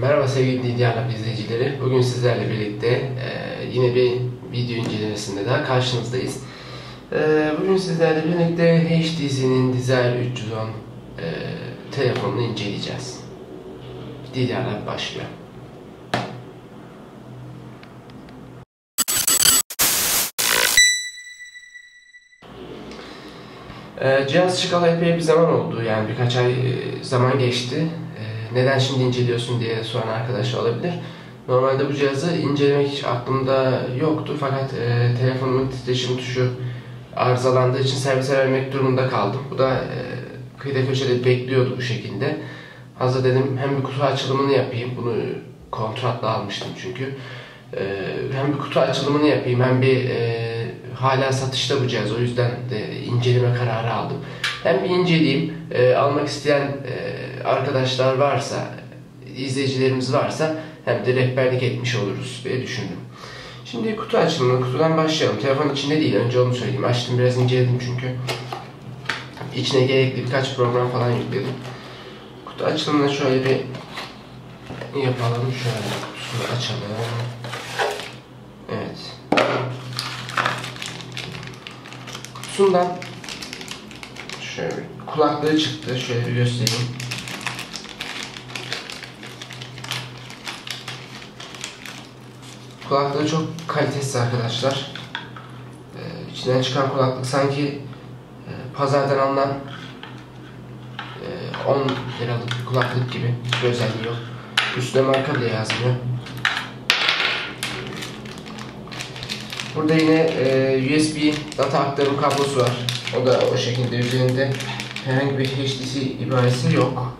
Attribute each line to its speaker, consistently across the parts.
Speaker 1: Merhaba sevgili DDR izleyicileri. Bugün sizlerle birlikte e, yine bir video incelemesinde daha karşınızdayız. E, bugün sizlerle birlikte HTC'nin Desire 310 e, telefonunu inceleyeceğiz. DDR başlıyor. E, cihaz çıkalı epey bir zaman oldu. Yani birkaç ay zaman geçti. Neden şimdi inceliyorsun diye soran arkadaş olabilir. Normalde bu cihazı incelemek hiç aklımda yoktu. Fakat e, telefonumun titreşim tuşu arızalandığı için servise vermek durumunda kaldım. Bu da e, kıyıda köşede bekliyordu bu şekilde. Hazır dedim hem bir kutu açılımını yapayım. Bunu kontratla almıştım çünkü. E, hem bir kutu açılımını yapayım hem bir e, hala satışta bu cihaz. O yüzden de inceleme kararı aldım. Hem bir inceleyeyim. E, almak isteyen e, arkadaşlar varsa, izleyicilerimiz varsa hem de rehberlik etmiş oluruz diye düşündüm. Şimdi kutu açılımı, kutudan başlayalım. Telefon içinde değil, önce onu söyleyeyim. Açtım biraz inceledim çünkü. İçine gerekli birkaç program falan yükledim. Kutu açılımını şöyle bir yapalım. Şöyle kutusunu açalım. Evet. Kutusundan şöyle kulaklığı çıktı. Şöyle bir göstereyim. Kulaklığı çok kalitesiz arkadaşlar. Ee, içinden çıkan kulaklık sanki e, pazardan alınan e, 10 liralık bir kulaklık gibi bir özelliği yok. Üstüne marka bile yazmıyor. Burada yine e, USB data aktarım kablosu var. O da o şekilde üzerinde herhangi bir HTC ibaresi yok.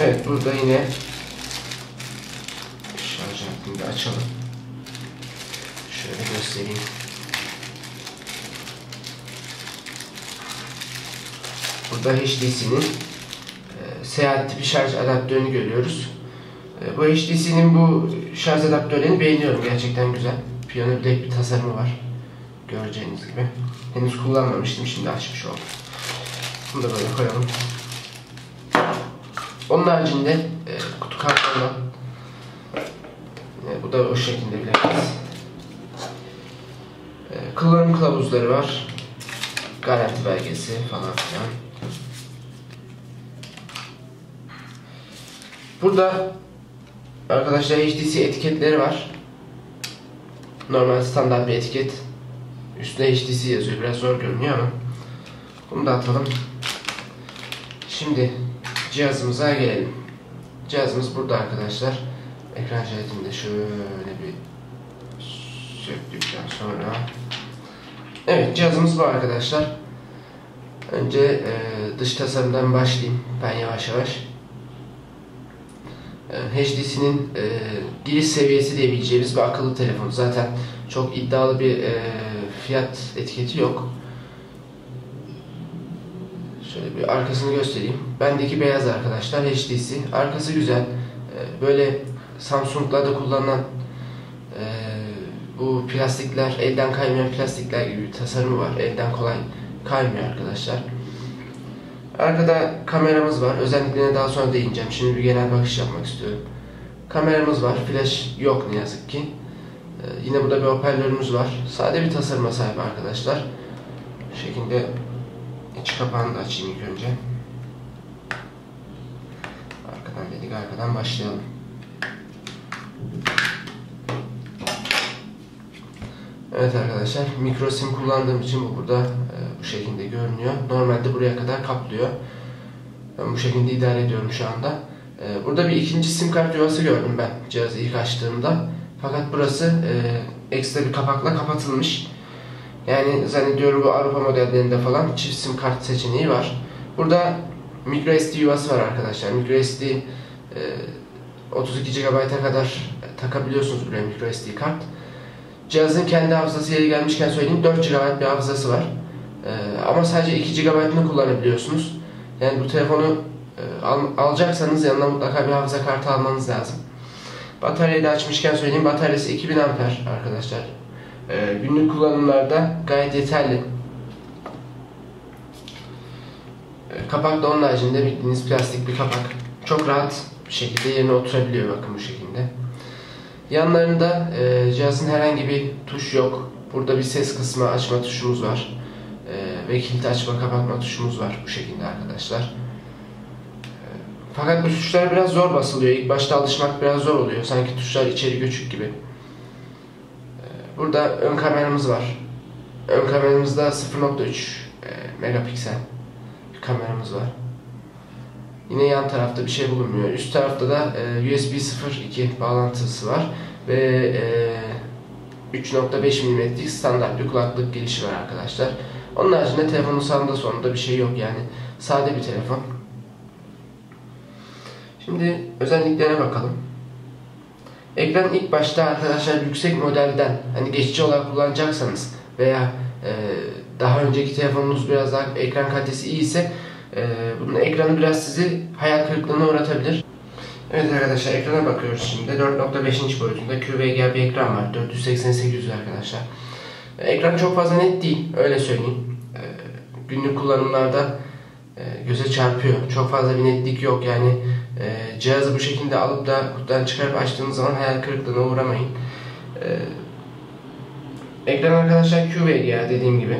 Speaker 1: Evet burada yine de açalım. Şöyle göstereyim. Burada HTC'nin e, seyahat tipi şarj adaptörünü görüyoruz. E, bu HTC'nin bu şarj adaptörlerini beğeniyorum. Gerçekten güzel. Piyano Black bir tasarımı var. Göreceğiniz gibi. Henüz kullanmamıştım. Şimdi açmış oldum. Bunu da böyle koyalım. Onun haricinde e, kutu kartlarla bu da o şekilde bilemeyiz. E, kullanım kılavuzları var. Garanti belgesi falan filan. Burada arkadaşlar HTC etiketleri var. Normal standart bir etiket. Üstüne HTC yazıyor. Biraz zor görünüyor ama. Bunu da atalım. Şimdi cihazımıza gelelim. Cihazımız burada arkadaşlar. Ekran de şöyle bir söktükten sonra Evet cihazımız bu arkadaşlar. Önce e, dış tasarımdan başlayayım ben yavaş yavaş. HTC'nin e, giriş seviyesi diyebileceğimiz bir akıllı telefon. Zaten çok iddialı bir e, fiyat etiketi yok. Şöyle bir arkasını göstereyim. Bendeki beyaz arkadaşlar HTC. Arkası güzel. E, böyle Samsung'larda kullanılan e, bu plastikler, elden kaymayan plastikler gibi bir tasarımı var. Elden kolay kaymıyor arkadaşlar. Arkada kameramız var. Özelliklerine daha sonra değineceğim. Şimdi bir genel bakış yapmak istiyorum. Kameramız var. Flash yok ne yazık ki. Ee, yine burada bir hoparlörümüz var. Sade bir tasarıma sahip arkadaşlar. Bu şekilde iç kapağını da açayım ilk önce. Arkadan dedik arkadan başlayalım. Evet arkadaşlar mikro sim kullandığım için bu burada e, bu şekilde görünüyor. Normalde buraya kadar kaplıyor. Ben bu şekilde idare ediyorum şu anda. E, burada bir ikinci sim kart yuvası gördüm ben cihazı ilk açtığımda. Fakat burası e, ekstra bir kapakla kapatılmış. Yani zannediyorum bu Avrupa modellerinde falan çift sim kart seçeneği var. Burada micro SD yuvası var arkadaşlar. Micro SD e, 32 GB'a kadar takabiliyorsunuz buraya micro SD kart. Cihazın kendi hafızası yeri gelmişken söyleyeyim 4 GB bir hafızası var. Ee, ama sadece 2 GB'ını kullanabiliyorsunuz. Yani bu telefonu e, al, alacaksanız yanına mutlaka bir hafıza kartı almanız lazım. Bataryayı da açmışken söyleyeyim bataryası 2000 amper arkadaşlar. Ee, günlük kullanımlarda gayet yeterli. E, kapak da onun haricinde bildiğiniz plastik bir kapak. Çok rahat bir şekilde yerine oturabiliyor bakın bu şekilde. Yanlarında e, cihazın herhangi bir tuş yok. Burada bir ses kısmı açma tuşumuz var. E, ve kilit açma kapatma tuşumuz var bu şekilde arkadaşlar. E, fakat bu tuşlar biraz zor basılıyor. İlk başta alışmak biraz zor oluyor. Sanki tuşlar içeri göçük gibi. E, burada ön kameramız var. Ön kameramızda 0.3 e, megapiksel bir kameramız var. Yine yan tarafta bir şey bulunmuyor. Üst tarafta da e, USB 0.2 bağlantısı var ve e, 3.5 mm'lik standart bir kulaklık girişi var arkadaşlar. Onun haricinde telefonun sağında sonunda bir şey yok yani. Sade bir telefon. Şimdi özelliklerine bakalım. Ekran ilk başta arkadaşlar yüksek modelden hani geçici olarak kullanacaksanız veya e, daha önceki telefonunuz biraz daha ekran kalitesi iyi ise e, bunun ekranı biraz sizi hayal kırıklığına uğratabilir. Evet arkadaşlar ekrana bakıyoruz şimdi. 4.5 inç boyutunda QVGA bir ekran var. 480-800 arkadaşlar. Ekran çok fazla net değil. Öyle söyleyeyim. E, günlük kullanımlarda e, göze çarpıyor. Çok fazla bir netlik yok. Yani e, cihazı bu şekilde alıp da kutudan çıkarıp açtığınız zaman hayal kırıklığına uğramayın. Ekran arkadaşlar QVGA dediğim gibi.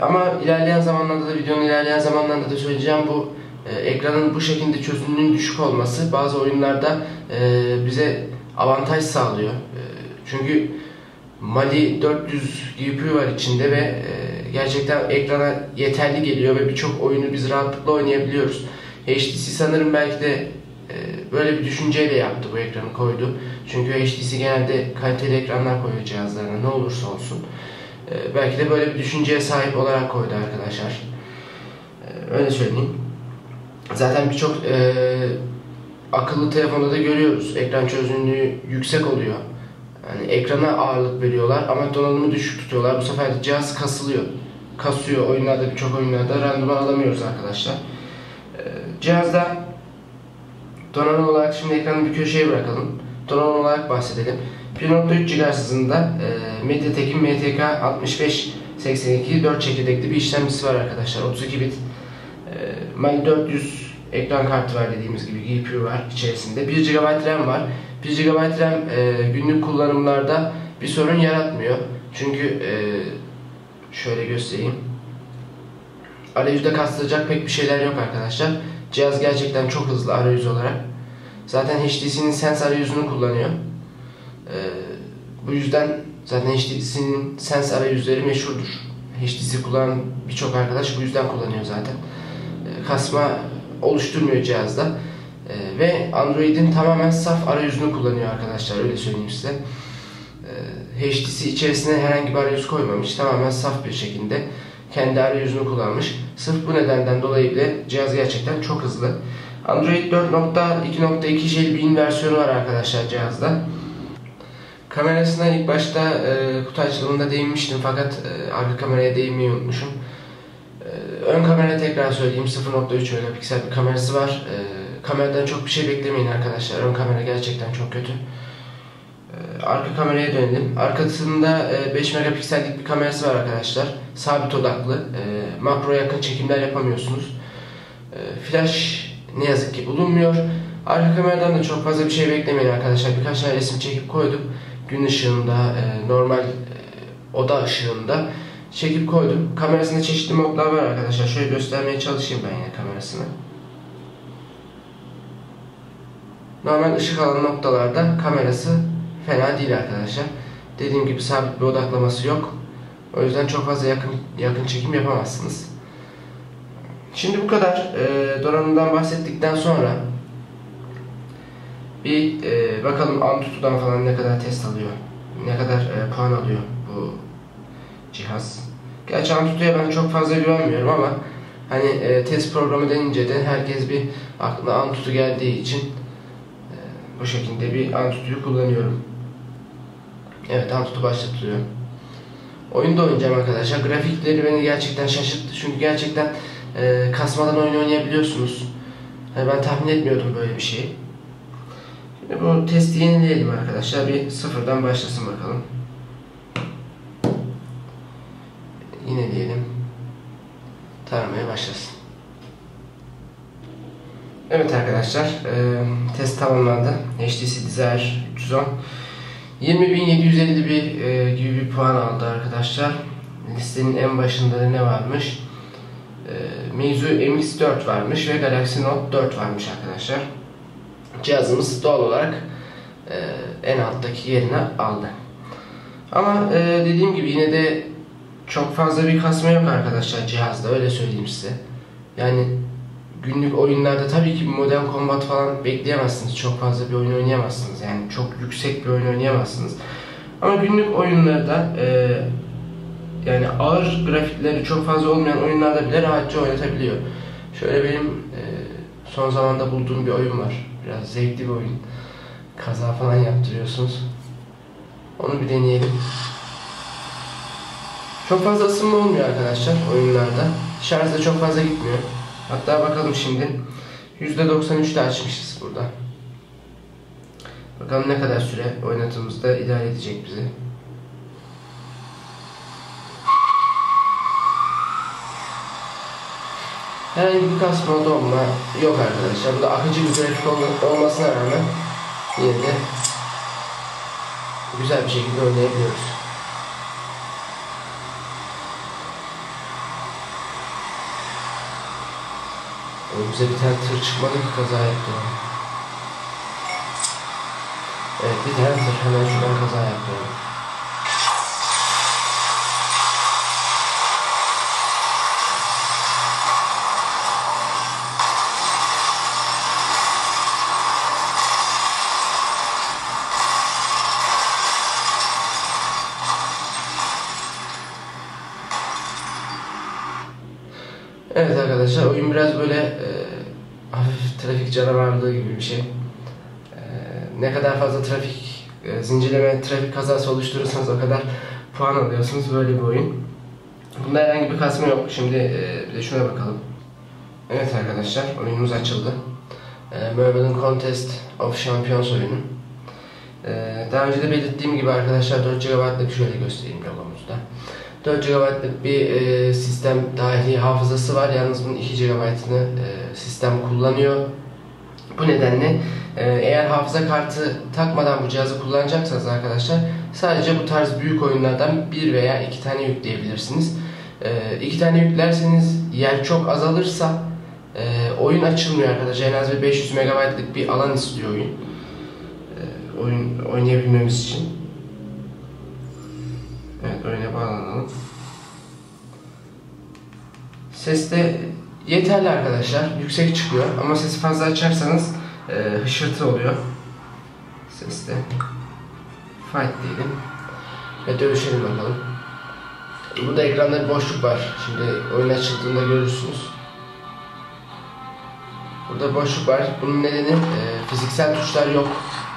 Speaker 1: Ama ilerleyen zamanlarda da videonun ilerleyen zamanlarında da söyleyeceğim bu e, ekranın bu şekilde çözünürlüğün düşük olması bazı oyunlarda e, bize avantaj sağlıyor. E, çünkü Mali 400 GPU var içinde ve e, gerçekten ekrana yeterli geliyor ve birçok oyunu biz rahatlıkla oynayabiliyoruz. HTC sanırım belki de e, böyle bir düşünceyle yaptı bu ekranı koydu. Çünkü HTC genelde kaliteli ekranlar koyuyor cihazlarına ne olursa olsun. E, belki de böyle bir düşünceye sahip olarak koydu arkadaşlar. E, öyle söyleyeyim. Zaten birçok e, akıllı telefonda da görüyoruz. Ekran çözünürlüğü yüksek oluyor. Yani ekrana ağırlık veriyorlar ama donanımı düşük tutuyorlar. Bu sefer de cihaz kasılıyor. Kasıyor. Oyunlarda birçok oyunlarda randıman alamıyoruz arkadaşlar. Ee, cihazda donanım olarak şimdi ekranı bir köşeye bırakalım. Donanım olarak bahsedelim. 1.3 GHz hızında e, MediaTek'in MTK 6582 4 çekirdekli bir işlemcisi var arkadaşlar. 32 bit. E, Mali 400 ekran kartı var dediğimiz gibi GPU var içerisinde. 1 GB RAM var. 1 GB RAM e, günlük kullanımlarda bir sorun yaratmıyor. Çünkü e, şöyle göstereyim. Arayüzde kastıracak pek bir şeyler yok arkadaşlar. Cihaz gerçekten çok hızlı arayüz olarak. Zaten HTC'nin Sense arayüzünü kullanıyor. E, bu yüzden zaten HTC'nin Sense arayüzleri meşhurdur. HTC kullanan birçok arkadaş bu yüzden kullanıyor zaten. E, kasma oluşturmuyor cihazda. Ee, ve Android'in tamamen saf arayüzünü kullanıyor arkadaşlar öyle söyleyeyim size. Ee, HTC içerisine herhangi bir arayüz koymamış. Tamamen saf bir şekilde kendi arayüzünü kullanmış. Sırf bu nedenden dolayı bile cihaz gerçekten çok hızlı. Android 4.2.2 Jelly versiyonu var arkadaşlar cihazda. Kamerasına ilk başta e, kutu açılımında değinmiştim fakat e, arka kameraya değinmeyi unutmuşum. E, ön kamera tekrar söyleyeyim 0.3 megapiksel bir kamerası var. E, kameradan çok bir şey beklemeyin arkadaşlar. Ön kamera gerçekten çok kötü. Ee, arka kameraya dönelim. Arkasında 5 e, megapiksellik bir kamerası var arkadaşlar. Sabit odaklı. E, makro yakın çekimler yapamıyorsunuz. E, flash ne yazık ki bulunmuyor. Arka kameradan da çok fazla bir şey beklemeyin arkadaşlar. Birkaç tane resim çekip koydum. Gün ışığında, normal oda ışığında çekip koydum. Kamerasında çeşitli modlar var arkadaşlar. Şöyle göstermeye çalışayım ben yine kamerasını. Normal ışık alan noktalarda kamerası fena değil arkadaşlar. Dediğim gibi sabit bir odaklaması yok. O yüzden çok fazla yakın yakın çekim yapamazsınız. Şimdi bu kadar e, donanımdan bahsettikten sonra bir e, bakalım Antutu'dan falan ne kadar test alıyor. Ne kadar e, puan alıyor bu cihaz. Gerçi Antutu'ya ben çok fazla güvenmiyorum ama hani e, test programı denince de herkes bir aklına Antutu geldiği için bu şekilde bir Antutu'yu kullanıyorum. Evet Antutu başlatılıyor. Oyunda oynayacağım arkadaşlar. Grafikleri beni gerçekten şaşırttı. Çünkü gerçekten e, kasmadan oyun oynayabiliyorsunuz. Yani ben tahmin etmiyordum böyle bir şeyi. Şimdi bu testi yenileyelim arkadaşlar. Bir sıfırdan başlasın bakalım. Yineleyelim. Taramaya başlasın. Evet arkadaşlar, e, test tamamlandı. HTC Desire 310 20.751 e, gibi bir puan aldı arkadaşlar. Listenin en başında da ne varmış? E, Meizu MX4 varmış ve Galaxy Note 4 varmış arkadaşlar. Cihazımız doğal olarak e, en alttaki yerini aldı. Ama e, dediğim gibi yine de çok fazla bir kasma yok arkadaşlar cihazda öyle söyleyeyim size. Yani günlük oyunlarda tabii ki Modern Combat falan bekleyemezsiniz. Çok fazla bir oyun oynayamazsınız. Yani çok yüksek bir oyun oynayamazsınız. Ama günlük oyunlarda e, yani ağır grafikleri çok fazla olmayan oyunlarda bile rahatça oynatabiliyor. Şöyle benim e, son zamanda bulduğum bir oyun var. Biraz zevkli bir oyun. Kaza falan yaptırıyorsunuz. Onu bir deneyelim. Çok fazla ısınma olmuyor arkadaşlar oyunlarda. Şarj da çok fazla gitmiyor. Hatta bakalım şimdi. %93'te açmışız burada. Bakalım ne kadar süre oynatımızda idare edecek bizi. Herhangi bir kasma donma yok arkadaşlar. Bu da akıcı bir grafik olmasına rağmen yine de güzel bir şekilde oynayabiliyoruz. Önümüze bir tane tır çıkmadı ki kaza yaptı. Evet bir tane tır hemen şuradan kaza yaptı. Bir. E, ne kadar fazla trafik e, zincirleme trafik kazası oluşturursanız o kadar puan alıyorsunuz böyle bir oyun. Bunda herhangi bir kasma yok. Şimdi e, bir de şuna bakalım. Evet arkadaşlar oyunumuz açıldı. E, Marvel'ın Contest of Champions oyunu. E, daha önce de belirttiğim gibi arkadaşlar 4 GB'lık şöyle göstereyim logomuzda. 4 GB'lık bir e, sistem dahili hafızası var. Yalnız bunun 2 GB'ını e, sistem kullanıyor. Bu nedenle e, eğer hafıza kartı takmadan bu cihazı kullanacaksanız arkadaşlar sadece bu tarz büyük oyunlardan bir veya iki tane yükleyebilirsiniz. E, iki tane yüklerseniz yer çok azalırsa e, oyun açılmıyor arkadaşlar. En az bir 500 MB'lık bir alan istiyor oyun. E, oyun oynayabilmemiz için. Evet oyuna bağlanalım. Ses de yeterli arkadaşlar. Yüksek çıkıyor ama sesi fazla açarsanız e, hışırtı oluyor. Seste. Fight diyelim. Ve dövüşelim bakalım. Burada ekranda bir boşluk var. Şimdi oyun açıldığında görürsünüz. Burada boşluk var. Bunun nedeni e, fiziksel tuşlar yok.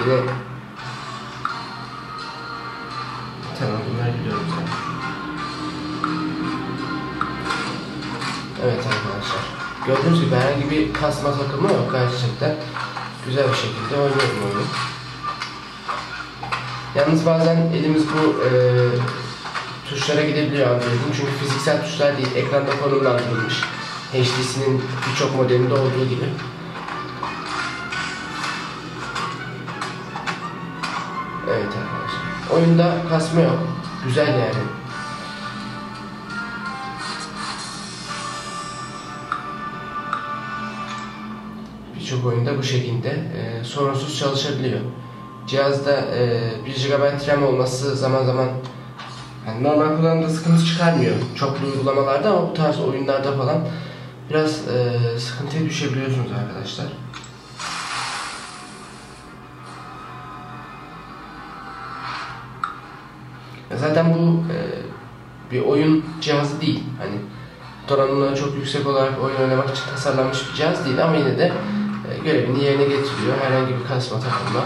Speaker 1: Yine Tamam bunları biliyorum. Evet arkadaşlar. Gördüğünüz gibi herhangi bir kasma takılma yok gerçekten. Güzel bir şekilde oynuyorum oyunu. Yalnız bazen elimiz bu e, tuşlara gidebiliyor Android'in çünkü fiziksel tuşlar değil, ekranda konumlandırılmış. HTC'nin birçok modelinde olduğu gibi. Evet arkadaşlar. Oyunda kasma yok. Güzel yani. Birçok oyunda bu şekilde e, sorunsuz çalışabiliyor. Cihazda e, 1 GB RAM olması zaman zaman yani normal kullanımda sıkıntı çıkarmıyor. Çoklu uygulamalarda ama bu tarz oyunlarda falan biraz e, sıkıntıya düşebiliyorsunuz arkadaşlar. Zaten bu e, bir oyun cihazı değil. Hani donanımları çok yüksek olarak oyun oynamak için tasarlanmış bir cihaz değil ama yine de görevini yerine getiriyor. Herhangi bir kasma takılma,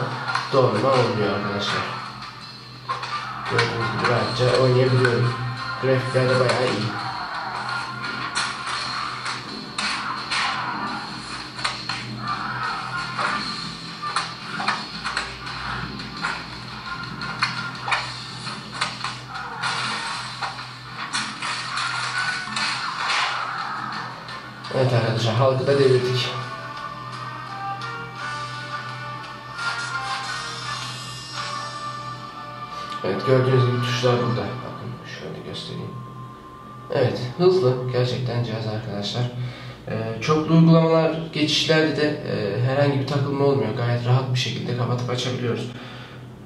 Speaker 1: donma olmuyor arkadaşlar. Gördüğünüz gibi rahatça oynayabiliyorum. Grafikler de bayağı iyi. Evet arkadaşlar halkı da devirdik. Evet gördüğünüz gibi tuşlar burada. Bakın şöyle göstereyim. Evet hızlı gerçekten cihaz arkadaşlar. Ee, çoklu uygulamalar geçişlerde de e, herhangi bir takılma olmuyor. Gayet rahat bir şekilde kapatıp açabiliyoruz.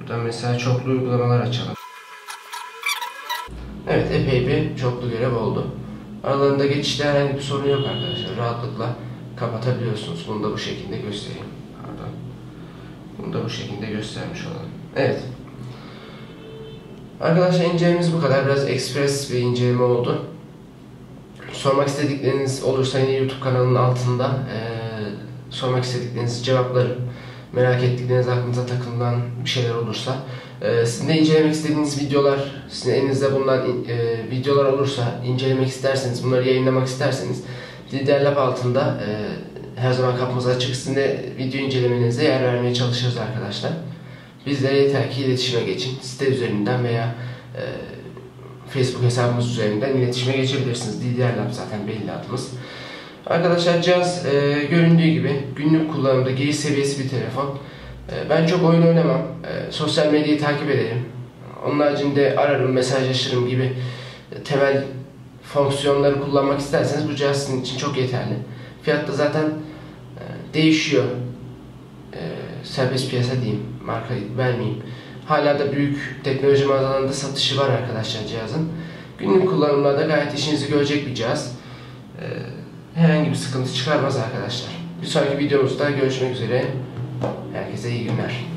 Speaker 1: Buradan mesela çoklu uygulamalar açalım. Evet epey bir çoklu görev oldu. Aralarında geçişte herhangi bir sorun yok arkadaşlar. Rahatlıkla kapatabiliyorsunuz. Bunu da bu şekilde göstereyim. Pardon. Bunu da bu şekilde göstermiş olalım. Evet. Arkadaşlar incelememiz bu kadar. Biraz ekspres bir inceleme oldu. Sormak istedikleriniz olursa yine YouTube kanalının altında e, sormak istediklerinizi cevaplarım. Merak ettikleriniz aklınıza takılan bir şeyler olursa. E, sizin de incelemek istediğiniz videolar, sizin elinizde bulunan e, videolar olursa, incelemek isterseniz, bunları yayınlamak isterseniz Lider Lab altında e, her zaman kapımız açık. Sizin de video incelemenize yer vermeye çalışırız arkadaşlar. Bizlere yeter iletişime geçin. Site üzerinden veya e, Facebook hesabımız üzerinden iletişime geçebilirsiniz. DDR Lab zaten belli adımız. Arkadaşlar cihaz e, göründüğü gibi günlük kullanımda giriş seviyesi bir telefon. E, ben çok oyun oynamam. E, sosyal medyayı takip ederim. Onun haricinde ararım, mesajlaşırım gibi temel fonksiyonları kullanmak isterseniz bu cihaz sizin için çok yeterli. Fiyat da zaten e, değişiyor. E, serbest piyasa diyeyim, marka vermeyeyim. Hala da büyük teknoloji mağazalarında satışı var arkadaşlar cihazın. Günlük kullanımlarda gayet işinizi görecek bir cihaz. Ee, herhangi bir sıkıntı çıkarmaz arkadaşlar. Bir sonraki videomuzda görüşmek üzere. Herkese iyi günler.